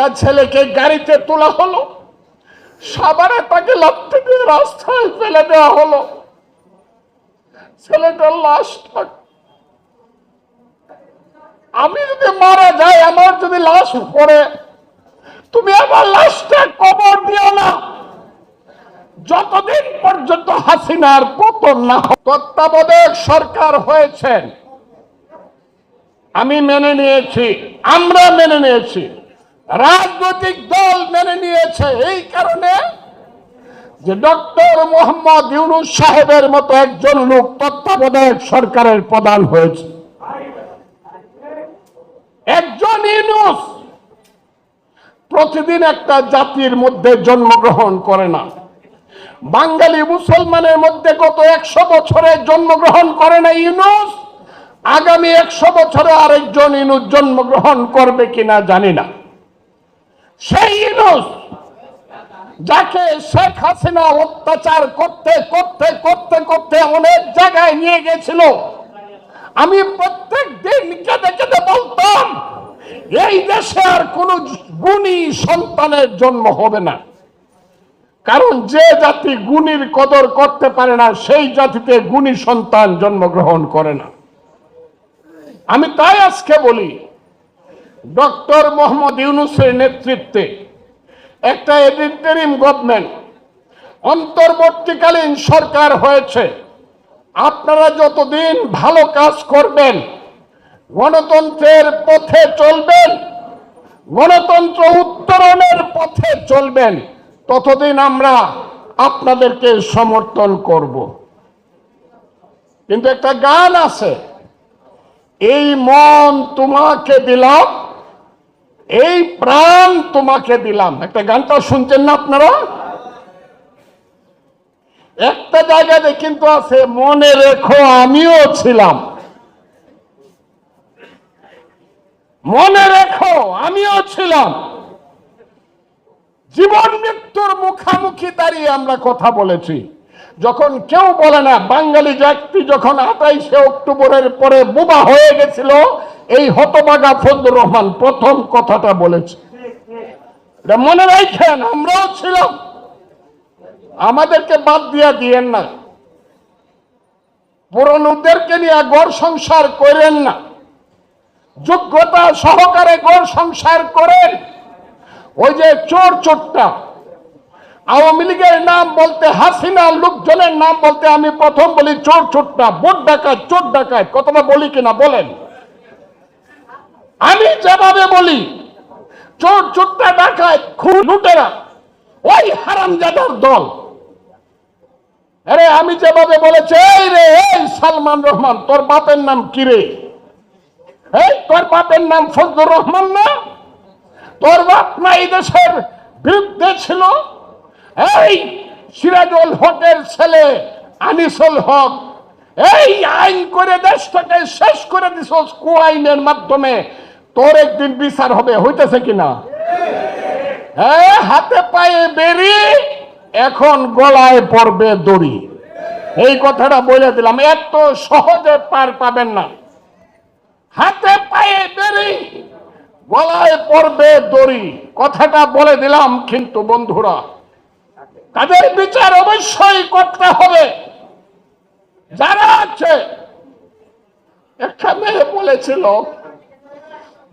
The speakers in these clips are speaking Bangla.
একটা ছেলেকে গাড়িতে তোলা হলো। সাবারে তাকে লাফতে রাস্তায় ফেলে দেওয়া হলো। ছেলেটার লাশটা আমি যদি মারা যাই, আমার যদি লাশ পড়ে, তুমি আমার লাশটা কবর দিও না। যতদিন পর্যন্ত হাসিনার পতন না তত্ত্বাবধায়ক সরকার হয়েছেন। আমি মেনে নিয়েছি, আমরা মেনে নিয়েছি। রাজনৈতিক দল মেনে নিয়েছে এই কারণে যে ডক্টর মোহাম্মদ ইউনুস সাহেবের মতো একজন লোক তত্ত্বাবধায়ক সরকারের প্রধান হয়েছে। একজন ইউনুস প্রতিদিন একটা জাতির মধ্যে জন্মগ্রহণ করে না। বাঙালি মুসলমানের মধ্যে গত একশো বছরে জন্মগ্রহণ করে না ইউনুস। আগামী একশো বছরে আরেকজন ইউনুস জন্মগ্রহণ করবে কিনা জানি না। সেই ইউনুস যাকে শেখ হাসিনা অত্যাচার করতে করতে করতে করতে অনেক জায়গায় নিয়ে গেছিল। আমি প্রত্যেক দিন কেঁদে কেঁদে বলতাম, এই দেশে আর কোন গুণী সন্তানের জন্ম হবে না। কারণ যে জাতি গুণীর কদর করতে পারে না, সেই জাতিতে গুণী সন্তান জন্মগ্রহণ করে না। আমি তাই আজকে বলি ডক্টর মোহাম্মদ ইউনুসের নেতৃত্বে একটা এডিটারিম গভর্নমেন্ট অন্তর্বর্তীকালীন সরকার হয়েছে। আপনারা যতদিন ভালো কাজ করবেন, গণতন্ত্রের পথে চলবেন, গণতন্ত্র উত্তরণের পথে চলবেন, ততদিন আমরা আপনাদেরকে সমর্থন করব। কিন্তু একটা গান আছে, এই মন তোমাকে দিলাম এই প্রাণ তোমাকে দিলাম। একটা গানটা শুনছেন না আপনারা? একটা জায়গাতে কিন্তু আছে, মনে রেখো আমিও ছিলাম। মনে রেখো আমিও ছিলাম। জীবন মৃত্যুর মুখামুখি দাঁড়িয়ে আমরা কথা বলেছি। যখন কেউ বলে না, বাঙালি জাতি যখন আঠাইশে অক্টোবরের পরে বোবা হয়ে গেছিল এই হতবাগা ফজলুর রহমান প্রথম কথাটা বলেছে। মনে রাখেন, আমরাও ছিলাম। আমাদেরকে বাদ দিয়া দিয়েন না। পুরনোদেরকে নিয়ে গড় সংসার করেন না। যোগ্যতা সহকারে গড় সংসার করেন। ওই যে চোর চোরটা, আওয়ামী লীগের নাম বলতে হাসিনা, লোকজনের নাম বলতে আমি প্রথম বলি চোর চোরটা, বোট ডাকায় চোর ডাকায় কতটা বলি কিনা বলেন। আমি যেভাবে বলি, চোর চোরটা ডাকাত খুব লুটেরা ওই হারামজাদার দল। আরে আমি যেভাবে বলেছি, এই রে, এই সালমান রহমান, তোর বাপের নাম কি রে? এই তোর বাপের নাম ফজলুর রহমান না? তোর বাপ না এই দেশের বিরুদ্ধে ছিল? এই সিরাজুল হকের ছেলে আনিসুল হক, এই আইন করে দেশটাকে শেষ করে দিছ কু আইনের মাধ্যমে। তোর একদিন বিচার হবে, হইতেছে কিনা? হ্যাঁ হাতে পায়ে বেরি, এখন গলায় পড়বে দড়ি। এই কথাটা বলে দিলাম, এত সহজে পার পাবেন না। হাতে পায়ে বেরি, গলায় পড়বে দড়ি। কথাটা বলে দিলাম, কিন্তু বন্ধুরা তাদের বিচার অবশ্যই করতে হবে। যারা আছে, একটা মেয়ে বলেছিল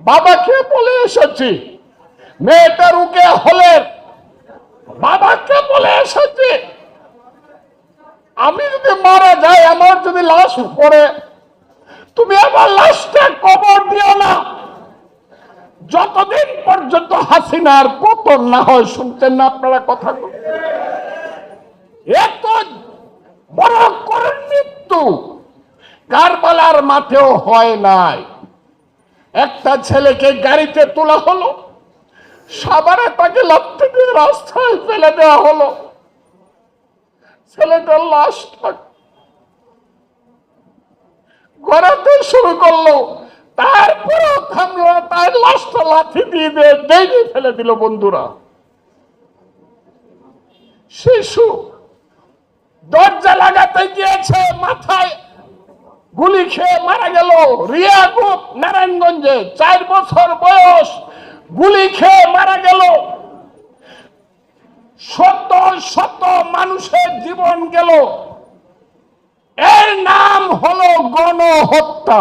বাবাকে বলে এসেছি। মেয়েটার উকে হলে বাবাকে বলে এসেছি। আমি যদি মারা যাই, আমার যদি লাশ পড়ে, তুমি আমার লাশটা কবর দিও না। যতদিন পর্যন্ত হাসিনার পতন না হয়, শুনছেন না আপনারা কথা এত বড় করে মৃত্যু। কারবালার মাঠেও হয় নাই। একটা ছেলেকে গাড়িতে তোলা হলো, সাবারে তাকে লাফতে দিয়ে রাস্তায় ফেলে দেওয়া হলো। ছেলেটার লাশটা গড়াতে শুরু করল, তারপরেও থামলো তার লাশটা লাথি দিয়ে দিয়ে ডেকে ফেলে দিল বন্ধুরা। শিশু দরজা লাগাতে গিয়েছে, মাথায় গুলি খেয়ে মারা গেল। রিয়া গুপ নারায়ণগঞ্জে চার বছর বয়স, গুলি খেয়ে মারা গেল। শত শত মানুষের জীবন গেল। এর নাম হলো গণহত্যা।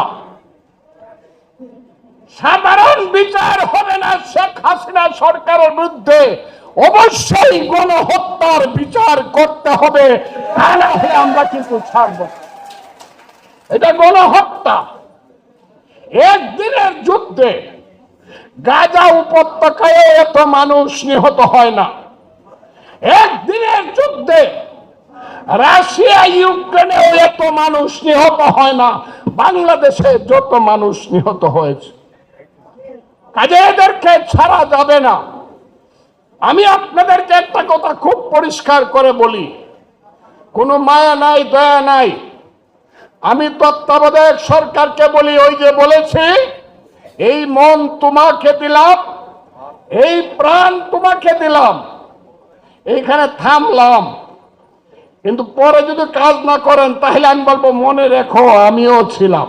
সাধারণ বিচার হবে না শেখ হাসিনা সরকারের বিরুদ্ধে। অবশ্যই গণহত্যার বিচার করতে হবে। তা না হলে আমরা কিন্তু ছাড়বো। এটা গণহত্যা একদিনের যুদ্ধে গাজা উপত্যকায় এত মানুষ নিহত হয় না। একদিনের যুদ্ধে রাশিয়া, ইউক্রেনেও এত মানুষ নিহত হয় না। বাংলাদেশে যত মানুষ নিহত হয়েছে। কাজে এদেরকে ছাড়া যাবে না। আমি আপনাদেরকে একটা কথা খুব পরিষ্কার করে বলি। কোনো মায়া নাই, দয়া নাই। আমি তত্ত্বাবধায়ক সরকারকে বলি, ওই যে বলেছি, এই মন তোমাকে দিলাম, এই প্রাণ তোমাকে দিলাম, এইখানে থামলাম। কিন্তু পরে যদি কাজ না করেন, তাহলে আমি বলব, মনে রেখো, আমিও ছিলাম।